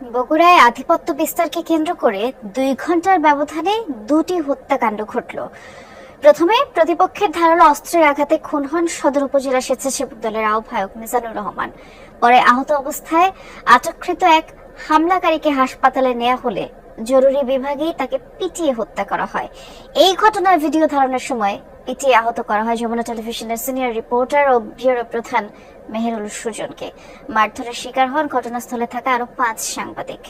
বগুড়ায় আধিপত্য বিস্তারকে কেন্দ্র করে দুই ঘণ্টার ব্যবধানে দুটি হত্যাকাণ্ড ঘটল। প্রথমে প্রতিপক্ষের ধারালো অস্ত্রের আঘাতে খুন হন সদর উপজেলা স্বেচ্ছাসেবক দলের আহ্বায়ক মিজানুর রহমান। পরে আহত অবস্থায় আটককৃত এক হামলাকারীকে হাসপাতালে নেওয়া হলে জরুরি বিভাগেই তাকে পিটিয়ে হত্যা করা হয়। এই ঘটনার ভিডিও ধারণের সময় পিটিয়ে আহত করা হয় যমুনা টেলিভিশনের সিনিয়র রিপোর্টার ও ব্যুরো প্রধান মেহেরুল সুজনকে। মারধরের শিকার হন ঘটনাস্থলে থাকা আরও পাঁচ সাংবাদিক।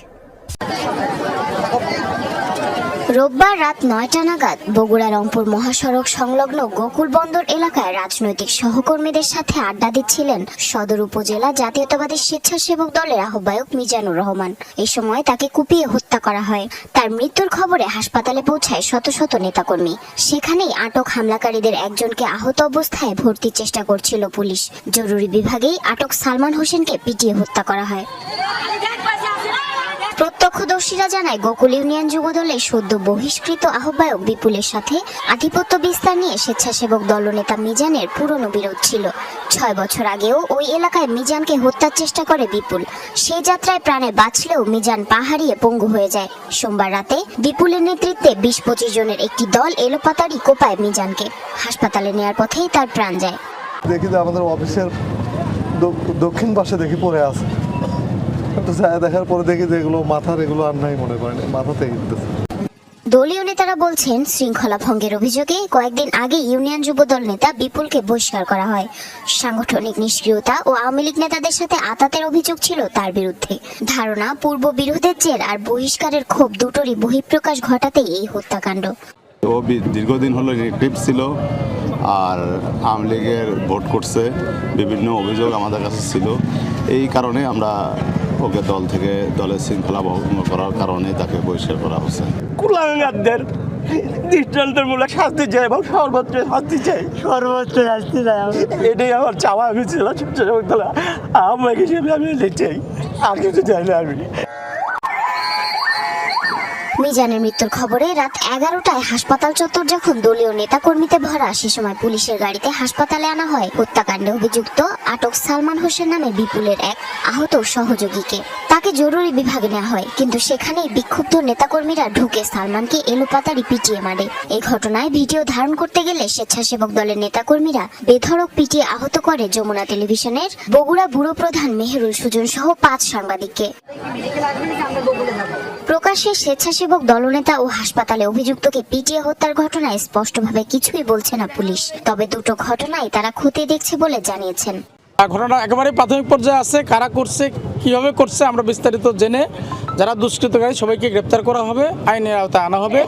রোববার রাত নয়টা নাগাদ বগুড়া রংপুর মহাসড়ক সংলগ্ন গোকুল বন্দর এলাকায় রাজনৈতিক সহকর্মীদের সাথে আড্ডা দিচ্ছিলেন সদর উপজেলা জাতীয়তাবাদী স্বেচ্ছাসেবক দলের আহ্বায়ক মিজানুর রহমান। এই সময় তাকে কুপিয়ে হত্যা করা হয়। তার মৃত্যুর খবরে হাসপাতালে পৌঁছায় শত শত নেতাকর্মী। সেখানেই আটক হামলাকারীদের একজনকে আহত অবস্থায় ভর্তির চেষ্টা করছিল পুলিশ। জরুরি বিভাগেই আটক সালমান হোসেনকে পিটিয়ে হত্যা করা হয়। প্রত্যক্ষদর্শীরা জানায়, গোকুল ইউনিয়ন যুবদলের সদ্য বহিষ্কৃত আহ্বায়ক বিপুলের সাথে আধিপত্য বিস্তার নিয়ে স্বেচ্ছাসেবক দলনেতা মিজানের পুরনো বিরোধ ছিল। ছয় বছর আগেও ওই এলাকায় মিজানকে হত্যার চেষ্টা করে বিপুল। সেই যাত্রায় প্রাণে বাঁচলেও মিজান পাহাড়িয়ে পঙ্গু হয়ে যায়। সোমবার রাতে বিপুলের নেতৃত্বে বিশ পঁচিশ জনের একটি দল এলোপাতাড়ি কোপায় মিজানকে। হাসপাতালে নেয়ার পথেই তার প্রাণ যায়। দেখি আমাদের অফিসের দক্ষিণ পাশে দেখি পড়ে আছে। তো দেখার পরে দেখি যে এগুলো মাথার এগুলো আর নাই মনে করেন মাথাতে দলীয় নেতারা বলছেন শৃঙ্খলা ভঙ্গের অভিযোগে কয়েকদিন আগে ইউনিয়ন যুবদল নেতা বিপুলকে বহিষ্কার করা হয়। সাংগঠনিক নিষ্ক্রিয়তা ও আওয়ামী লীগ নেতাদের সাথে আতাতের অভিযোগ ছিল তার বিরুদ্ধে। ধারণা পূর্ব বিরোধের জের আর বহিষ্কারের ক্ষোভ দুটোরই বহিঃপ্রকাশ ঘটাতেই এই হত্যাকাণ্ড। ও দীর্ঘদিন হলো ইনএক্টিভ ছিল আর আওয়ামী লীগের ভোট করছে বিভিন্ন অভিযোগ আমাদের কাছে ছিল। এই কারণে আমরা ওকে দল থেকে দলের শৃঙ্খলা ভঙ্গ করার কারণে তাকে বহিষ্কার করা হচ্ছে। কুলাঙ্গারদের দৃষ্টান্তমূলক শাস্তি চাই এবং সর্বোচ্চ শাস্তি চাই। সর্বোচ্চ শাস্তি চাই আমি এটাই আমার চাওয়া আমি ছিল ছোট আমার হিসেবে আমি এটাই। চাই আর কিছু চাই না আমি। মিজানের মৃত্যুর খবরে রাত এগারোটায় হাসপাতাল চত্বর যখন দলীয় নেতাকর্মীতে ভরা, সে সময় পুলিশের গাড়িতে হাসপাতালে আনা হয়। হত্যাকাণ্ডে অভিযুক্ত আটক সালমান হোসেন নামে বিপুলের এক আহত সহযোগীকে। তাকে জরুরি বিভাগে নেওয়া হয়, কিন্তু সেখানেই বিক্ষুব্ধ নেতাকর্মীরা ঢুকে সালমানকে এলোপাতাড়ি পিটিয়ে মারে। এই ঘটনায় ভিডিও ধারণ করতে গেলে স্বেচ্ছাসেবক দলের নেতাকর্মীরা বেধড়ক পিটিয়ে আহত করে যমুনা টেলিভিশনের বগুড়া ব্যুরো প্রধান মেহেরুল সুজন সহ পাঁচ সাংবাদিককে। প্রকাশ্যে স্বেচ্ছাসেবক দলনেতা ও হাসপাতালে অভিযুক্তকে পিটিয়ে হত্যার ঘটনায় স্পষ্টভাবে কিছুই বলছে না পুলিশ। তবে দুটো ঘটনায় তারা খতিয়ে দেখছে বলে জানিয়েছেন। ঘটনা একেবারে প্রাথমিক পর্যায়ে আছে, কারা করছে, কীভাবে করছে আমরা বিস্তারিত জেনে যারা দুষ্কৃতকারী সবাইকে গ্রেপ্তার করা হবে, আইনের আওতায় আনা হবে।